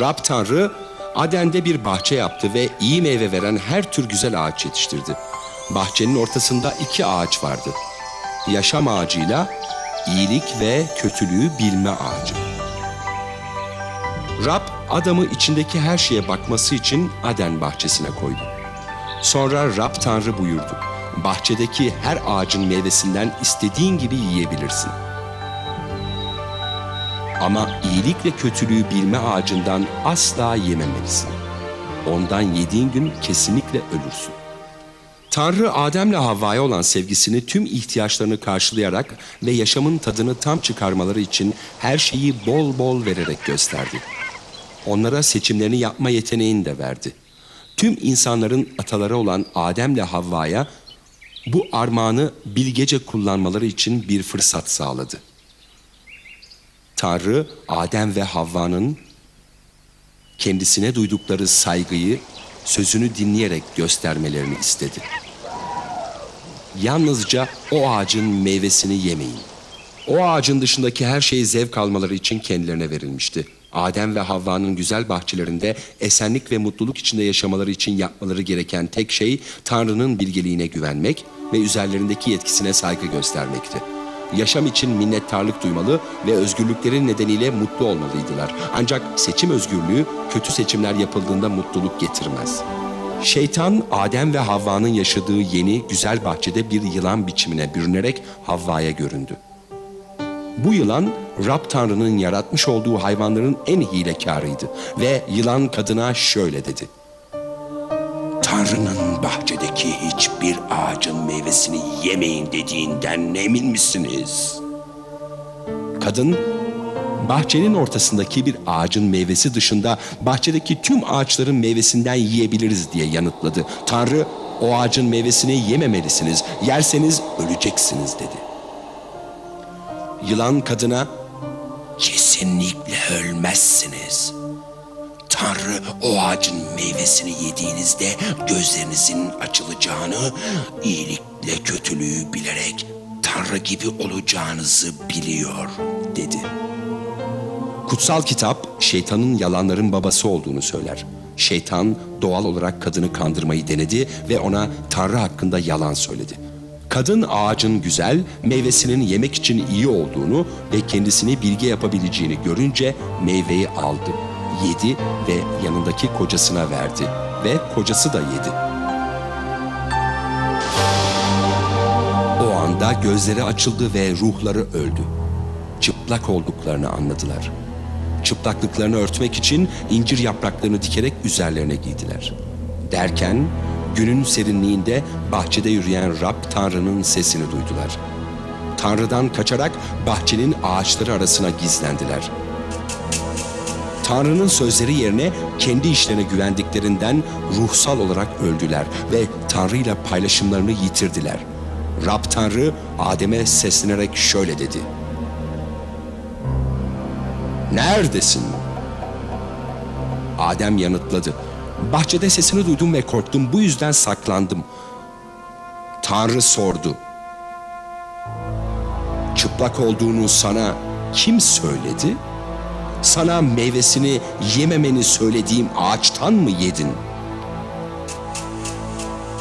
Rab Tanrı Aden'de bir bahçe yaptı ve iyi meyve veren her tür güzel ağaç yetiştirdi. Bahçenin ortasında iki ağaç vardı. Yaşam ağacıyla iyilik ve kötülüğü bilme ağacı. Rab adamı içindeki her şeye bakması için Aden bahçesine koydu. Sonra Rab Tanrı buyurdu. Bahçedeki her ağacın meyvesinden istediğin gibi yiyebilirsin. Ama iyilik ve kötülüğü bilme ağacından asla yememelisin. Ondan yediğin gün kesinlikle ölürsün. Tanrı Adem'le Havva'ya olan sevgisini tüm ihtiyaçlarını karşılayarak ve yaşamın tadını tam çıkarmaları için her şeyi bol bol vererek gösterdi. Onlara seçimlerini yapma yeteneğini de verdi. Tüm insanların ataları olan Adem'le Havva'ya bu armağanı bilgece kullanmaları için bir fırsat sağladı. Tanrı Adem ve Havva'nın kendisine duydukları saygıyı sözünü dinleyerek göstermelerini istedi. Yalnızca o ağacın meyvesini yemeyin. O ağacın dışındaki her şeyi zevk almaları için kendilerine verilmişti. Adem ve Havva'nın güzel bahçelerinde esenlik ve mutluluk içinde yaşamaları için yapmaları gereken tek şey Tanrı'nın bilgeliğine güvenmek ve üzerlerindeki yetkisine saygı göstermekti. Yaşam için minnettarlık duymalı ve özgürlükleri nedeniyle mutlu olmalıydılar. Ancak seçim özgürlüğü kötü seçimler yapıldığında mutluluk getirmez. Şeytan Adem ve Havva'nın yaşadığı yeni güzel bahçede bir yılan biçimine bürünerek Havva'ya göründü. Bu yılan Rab Tanrı'nın yaratmış olduğu hayvanların en hilekarıydı ve yılan kadına şöyle dedi. Tanrı'nın bahçedeki hiçbir ağacın meyvesini yemeyin dediğinden emin misiniz? Kadın bahçenin ortasındaki bir ağacın meyvesi dışında bahçedeki tüm ağaçların meyvesinden yiyebiliriz diye yanıtladı. Tanrı o ağacın meyvesini yememelisiniz. Yerseniz öleceksiniz dedi. Yılan kadına kesinlikle ölmezsiniz. Tanrı o ağacın meyvesini yediğinizde gözlerinizin açılacağını, iyilikle kötülüğü bilerek Tanrı gibi olacağınızı biliyor dedi. Kutsal kitap şeytanın yalanların babası olduğunu söyler. Şeytan doğal olarak kadını kandırmayı denedi ve ona Tanrı hakkında yalan söyledi. Kadın ağacın güzel, meyvesinin yemek için iyi olduğunu ve kendisini bilge yapabileceğini görünce meyveyi aldı, yedi ve yanındaki kocasına verdi ve kocası da yedi. O anda gözleri açıldı ve ruhları öldü. Çıplak olduklarını anladılar. Çıplaklıklarını örtmek için incir yapraklarını dikerek üzerlerine giydiler. Derken günün serinliğinde bahçede yürüyen Rab Tanrı'nın sesini duydular. Tanrı'dan kaçarak bahçenin ağaçları arasına gizlendiler. Tanrı'nın sözleri yerine kendi işlerine güvendiklerinden ruhsal olarak öldüler ve Tanrı ile paylaşımlarını yitirdiler. Rab Tanrı Adem'e seslenerek şöyle dedi. Neredesin? Adem yanıtladı. Bahçede sesini duydum ve korktum. Bu yüzden saklandım. Tanrı sordu. Çıplak olduğunu sana kim söyledi? Sana meyvesini yememeni söylediğim ağaçtan mı yedin?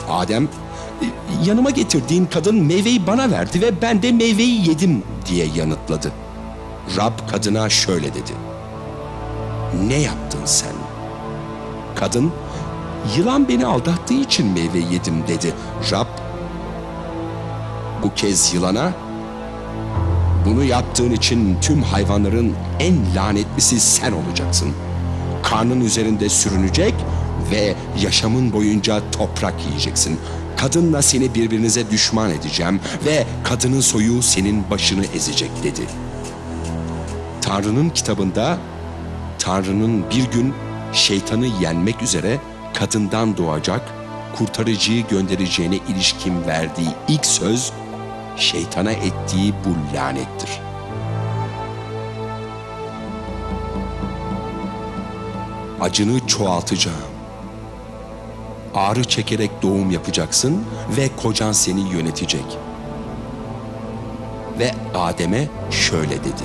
Adem, yanıma getirdiğin kadın meyveyi bana verdi ve ben de meyveyi yedim diye yanıtladı. Rab kadına şöyle dedi. Ne yaptın sen? Kadın, yılan beni aldattığı için meyve yedim dedi. Rab, bu kez yılana, bunu yaptığın için tüm hayvanların en lanetlisi sen olacaksın. Karnın üzerinde sürünecek ve yaşamın boyunca toprak yiyeceksin. Kadınla seni birbirinize düşman edeceğim ve kadının soyu senin başını ezecek dedi. Tanrı'nın kitabında Tanrı'nın bir gün şeytanı yenmek üzere kadından doğacak kurtarıcıyı göndereceğine ilişkin verdiği ilk söz şeytana ettiği bu lanettir. Acını çoğaltacağım. Ağrı çekerek doğum yapacaksın ve kocan seni yönetecek. Ve Adem'e şöyle dedi.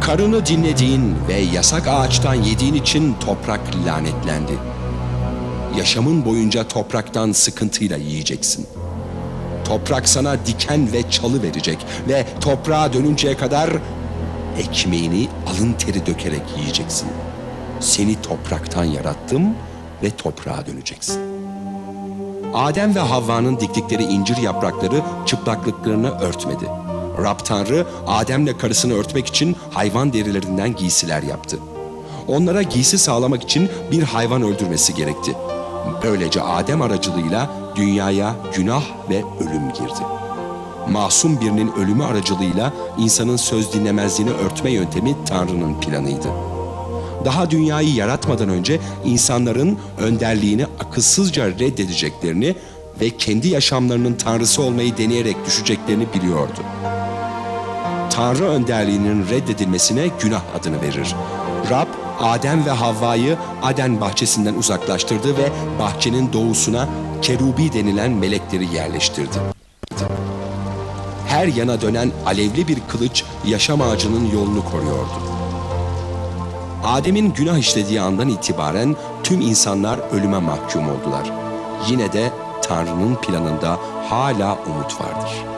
Karını dinlediğin ve yasak ağaçtan yediğin için toprak lanetlendi. Yaşamın boyunca topraktan sıkıntıyla yiyeceksin. Toprak sana diken ve çalı verecek ve toprağa dönünceye kadar ekmeğini alın teri dökerek yiyeceksin. Seni topraktan yarattım ve toprağa döneceksin. Adem ve Havva'nın diktikleri incir yaprakları çıplaklıklarını örtmedi. Rab Tanrı Adem'le karısını örtmek için hayvan derilerinden giysiler yaptı. Onlara giysi sağlamak için bir hayvan öldürmesi gerekti. Böylece Adem aracılığıyla dünyaya günah ve ölüm girdi. Masum birinin ölümü aracılığıyla insanın söz dinlemezliğini örtme yöntemi Tanrı'nın planıydı. Daha dünyayı yaratmadan önce insanların önderliğini akılsızca reddedeceklerini ve kendi yaşamlarının tanrısı olmayı deneyerek düşeceklerini biliyordu. Tanrı önderliğinin reddedilmesine günah adını verir. Rab, Adem ve Havva'yı Aden bahçesinden uzaklaştırdı ve bahçenin doğusuna kerubi denilen melekleri yerleştirdi. Her yana dönen alevli bir kılıç yaşam ağacının yolunu koruyordu. Adem'in günah işlediği andan itibaren tüm insanlar ölüme mahkum oldular. Yine de Tanrı'nın planında hala umut vardır.